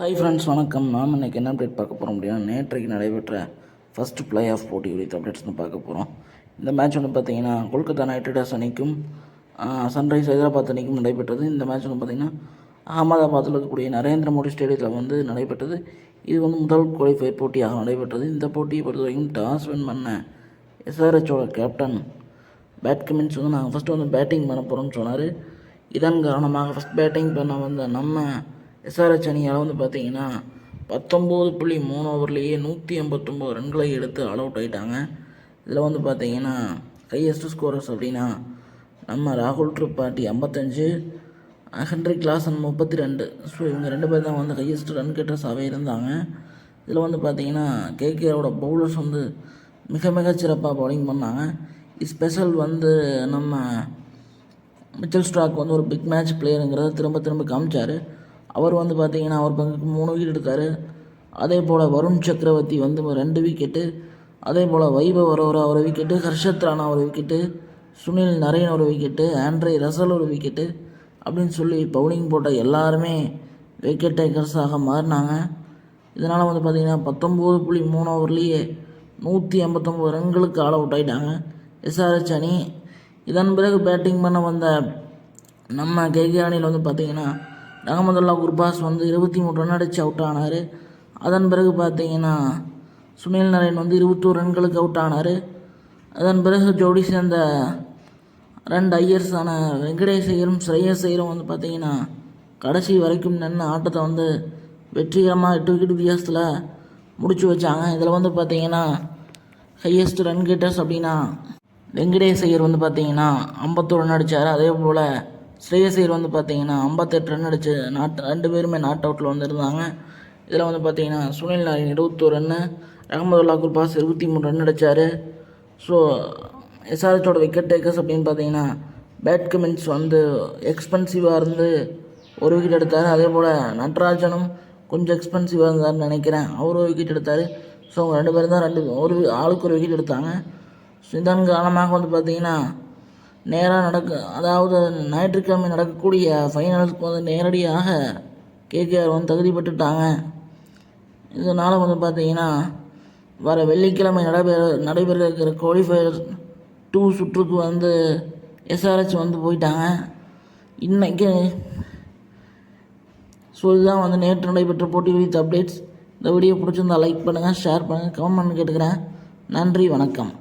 Hi friends வணக்கம். நாம் இன்றைக்கி என்ன அப்டேட் பார்க்க போகிறோம் அப்படின்னா நேற்றைக்கு நடைபெற்ற ஃபஸ்ட்டு ப்ளே ஆஃப் போட்டி குறித்த அப்டேட்ஸ் தான் பார்க்க போகிறோம் இந்த மேட்ச் வந்து பார்த்தீங்கன்னா கொல்கத்தா நைட் ரைடர்ஸ் அணிக்கும் சன்ரைஸ் ஹைதராபாத் அணிக்கும் நடைபெற்றது. இந்த மேட்ச் வந்து பார்த்திங்கன்னா அகமதாபாத்தில் இருக்கக்கூடிய நரேந்திர மோடி ஸ்டேடியத்தில் வந்து நடைபெற்றது. இது வந்து முதல் குவாலிஃபை போட்டியாக நடைபெற்றது. இந்த போட்டியை பொறுத்த வரைக்கும் டாஸ் வின் பண்ண எஸ்ஆர்ஹெச்சோட கேப்டன் பேட் கமின்ஸ் வந்து நாங்கள் ஃபஸ்ட்டு வந்து பேட்டிங் பண்ண போகிறோம்னு சொன்னார். இதன் காரணமாக ஃபஸ்ட் பேட்டிங் பண்ண வந்த நம்ம எஸ்ஆர்ஹெச் அணியால் வந்து பார்த்தீங்கன்னா பத்தொம்போது புள்ளி மூணு ஓவர்லேயே நூற்றி எண்பத்தொம்போது ரன்களை எடுத்து ஆல் அவுட் ஆகிட்டாங்க இதில் வந்து பார்த்தீங்கன்னா ஹையஸ்ட் ஸ்கோரர்ஸ் அப்படின்னா நம்ம ராகுல் திரிபாட்டி ஐம்பத்தஞ்சு ஹென்ரி கிளாசன் முப்பத்தி ரெண்டு. ஸோ இவங்க ரெண்டு பேர் தான் வந்து ஹையஸ்ட் ரன் கெட்டர்ஸாகவே இருந்தாங்க. இதில் வந்து பார்த்தீங்கன்னா கேகேஆரோட பவுலர்ஸ் வந்து மிக மிக சிறப்பாக பவுலிங் பண்ணாங்க. ஸ்பெஷல் வந்து நம்ம மிச்சல் ஸ்டாக் வந்து ஒரு பிக் மேட்ச் பிளேயருங்கிறத திரும்ப திரும்ப காமிச்சார். அவர் வந்து பார்த்தீங்கன்னா அவர் பங்குக்கு மூணு விக்கெட் எடுத்தார். அதே போல் வருண் சக்கரவர்த்தி வந்து ரெண்டு விக்கெட்டு அதே போல் வைபவ் அரோரா ஒரு விக்கெட்டு ஹர்ஷத் ராணா ஒரு விக்கெட்டு சுனில் நரேன் ஒரு விக்கெட்டு ஆண்ட்ரே ரசல் ஒரு விக்கெட்டு அப்படின்னு சொல்லி பவுலிங் போட்ட எல்லாருமே விக்கெட் டேக்கர்ஸாக மாறினாங்க. இதனால் வந்து பார்த்திங்கன்னா பத்தொம்போது புள்ளி மூணு ஓவர்லேயே நூற்றி ஐம்பத்தொம்போது ரன்களுக்கு ஆல் அவுட் ஆகிட்டாங்க எஸ்ஆர்ஹெச் அணி. இதன் பிறகு பேட்டிங் பண்ண வந்த நம்ம கேகே அணியில் வந்து பார்த்திங்கன்னா ரஹமதுல்லா குர்பாஸ் வந்து இருபத்தி மூணு ரன் அடித்து அவுட் ஆனார். அதன் பிறகு பார்த்தீங்கன்னா சுனில் நரேன் வந்து இருபத்தோரு ரன்களுக்கு அவுட் ஆனார். அதன் பிறகு ஜோடி சேர்ந்த ரெண்டு ஐயர்ஸான வெங்கடேஷ் ஐயரும் ஸ்ரேயஸ் ஐயரும் வந்து பார்த்தீங்கன்னா கடைசி வரைக்கும் நின்று ஆட்டத்தை வந்து வெற்றிகரமாக எட்டு விக்கெட் வித்தியாசத்தில் முடிச்சு வச்சாங்க. இதில் வந்து பார்த்தீங்கன்னா ஹையஸ்ட் ரன் கெட்டர்ஸ் அப்படின்னா வெங்கடேஷ் ஐயர் வந்து பார்த்தீங்கன்னா ஐம்பத்தோரு ரன் அடித்தார் அதே போல் ஸ்ரேயஸ் ஐயர் வந்து பார்த்தீங்கன்னா ஐம்பத்தெட்டு ரன் அடிச்சு நாட் ரெண்டு பேருமே நாட் அவுட்டில் வந்துருந்தாங்க. இதில் வந்து பார்த்தீங்கன்னா சுனில் நாராயண் இருபத்தோரு ரன்னு ரஹமதுல்லா குர்பாஸ் இருபத்தி மூணு ரன் அடித்தார் ஸோ எஸ்ஆர்ஹெச்சோட விக்கெட் டேக்கர்ஸ் அப்படின்னு பார்த்தீங்கன்னா பேட் கமின்ஸ் வந்து எக்ஸ்பென்சிவாக இருந்து ஒரு விக்கெட் எடுத்தார். அதே போல் நட்ராஜனும் கொஞ்சம் எக்ஸ்பென்சிவாக இருந்தார்னு நினைக்கிறேன். அவர் ஒரு விக்கெட் எடுத்தார். ஸோ அவங்க ரெண்டு பேரும் தான் ரெண்டு ஒரு ஆளுக்கு ஒரு விக்கெட் எடுத்தாங்க. ஸோ இதன் காரணமாக வந்து பார்த்தீங்கன்னா நேராக நடக்க அதாவது ஞாயிற்றுக்கிழமை நடக்கக்கூடிய ஃபைனல்ஸ்க்கு வந்து நேரடியாக கேகேஆர் வந்து தகுதி பெற்றுட்டாங்க. இதனால் வந்து பார்த்தீங்கன்னா வர வெள்ளிக்கிழமை நடைபெற நடைபெற இருக்கிற குவாலிஃபயர் டூ சுற்றுக்கு வந்து எஸ்ஆர்ஹெச் வந்து போயிட்டாங்க. இன்றைக்கி ஸோ இதுதான் வந்து நேற்று நடைபெற்ற போட்டி குறித்த அப்டேட்ஸ் இந்த வீடியோ பிடிச்சிருந்தால் லைக் பண்ணுங்கள் ஷேர் பண்ணுங்கள் கமெண்ட் பண்ணி கேட்டுக்கிறேன். நன்றி வணக்கம்.